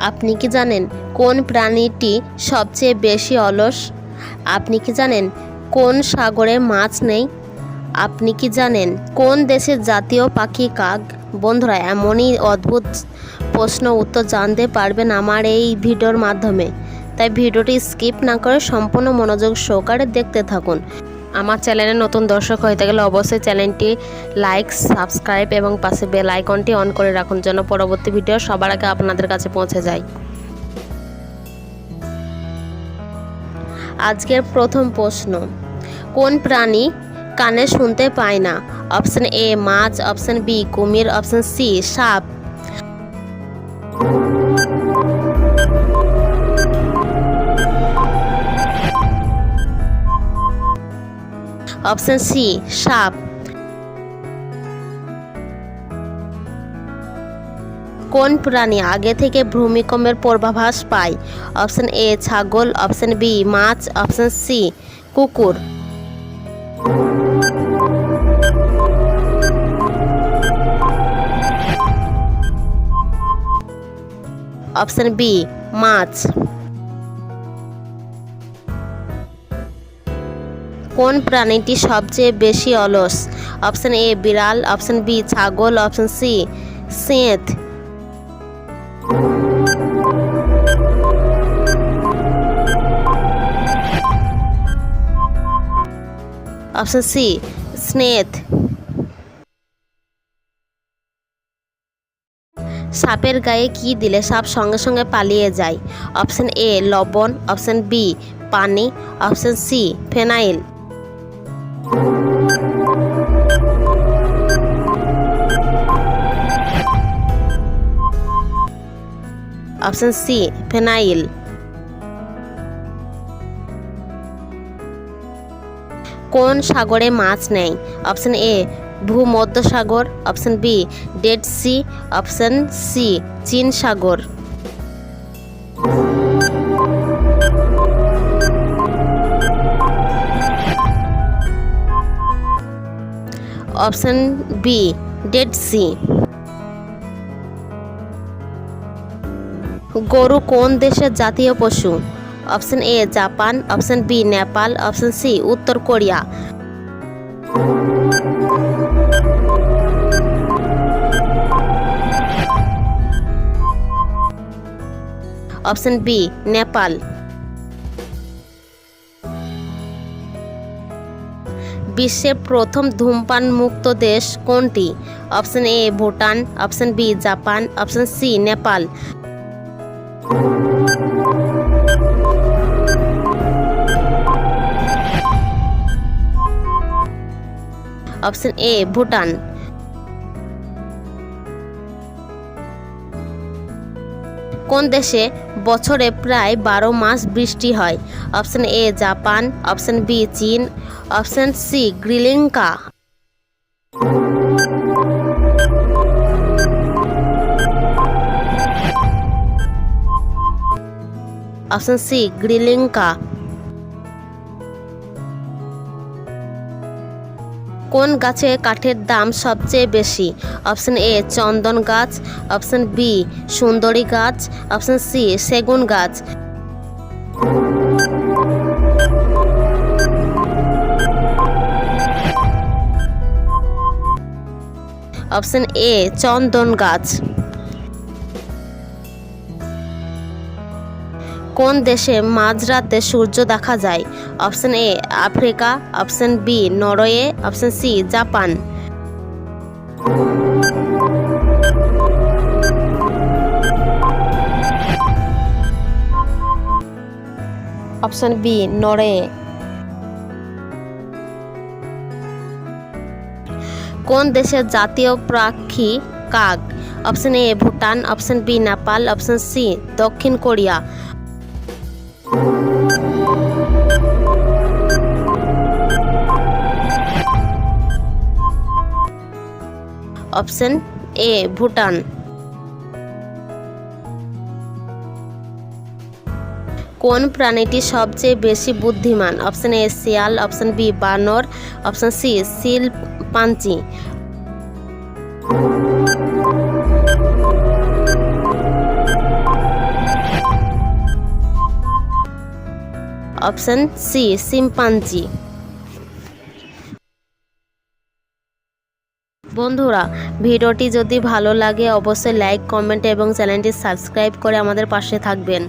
আপনি কি জানেন কোন প্রাণীটি সবচেয়ে বেশি অলস? আপনি কি জানেন কোন সাগরে মাছ নেই? আপনি কি জানেন কোন দেশের জাতীয় পাখি কাক? বন্ধুরা, এমনই অদ্ভুত প্রশ্ন উত্তর জানতে পারবেন আমার এই ভিডিওর মাধ্যমে। তাই ভিডিওটি স্কিপ না করে সম্পূর্ণ মনোযোগ সহকারে দেখতে থাকুন। আমার চ্যানেলে নতুন দর্শক হয়ে থাকলে অবশ্যই চ্যানেলটি লাইক, সাবস্ক্রাইব এবং পাশে বেল আইকনটি অন করে রাখুন যেন পরবর্তী ভিডিও সবার আগে আপনাদের কাছে পৌঁছে যায়। আজকের প্রথম প্রশ্ন, কোন প্রাণী কানে শুনতে পায় না? অপশন এ মাছ, অপশন বি কুমির, অপশন সি সাপ। অপশন সি, সাপ। কোন প্রাণী আগে থেকে ভূমিকম্পের পূর্বাভাস পায়? অপশন এ, ছাগল। অপশন বি, মাছ। অপশন সি, কুকুর। অপশন বি, মাছ। কোন প্রাণীটি সবচেয়ে বেশি অলস? অপশন এ, বিড়াল, অপশন বি, ছাগল, অপশন সি সেঁত অপশন সি স্নেথ সাপের গায়ে কি দিলে সাপ সঙ্গে সঙ্গে পালিয়ে যায়? অপশন এ, লবণ, অপশন বি, পানি, option C, phenyl. Option C phenyl কোন সাগরে মাছ নেই? Option A ভূমধ্যসাগর। Option B dead sea option C চীন সাগর। অপশন বি ডেড সি গরু কোন দেশের জাতীয় পশু option A Japan option B Nepal option C উত্তর কোরিয়া অপশন বি নেপাল বিশ্বের প্রথম ধূমপান মুক্ত দেশ কোনটি? Option A, Bhutan, option B, Japan, option C, Nepal. Option A, Bhutan. কোন দেশে বছরে প্রায় বারো মাস বৃষ্টি হয়? Option A, Japan. Option B, চীন। অপশন সি গ্রিলিঙ্কা অপশন সি গ্রিলিঙ্কা কোন গাছে কাঠের দাম সবচেয়ে বেশি? অপশান এ চন্দন গাছ। অপশন বি সুন্দরী গাছ। অপশন সি সেগুন গাছ। অপশন এ চন্দন গাছ। কোন দেশে মাঝরাতে সূর্য দেখা যায়? Option A, Africa. Option B, Norway. Option C, Japan. Option B, Norway. কোন দেশের জাতীয় পাখি কাক? Option A, Bhutan. Option B, Nepal. Option C, দক্ষিণ কোরিয়া। Option A, Bhutan. কোন প্রাণীটি সবচেয়ে বেশি বুদ্ধিমান? অপশন এ, শিয়াল, অপশন বি, বানর, option C chimpanzee option C chimpanzee বন্ধুরা, ভিডিওটি যদি ভালো লাগে, অবশ্যই লাইক কমেন্ট এবং চ্যানেলটি সাবস্ক্রাইব করে আমাদের পাশে থাকবেন।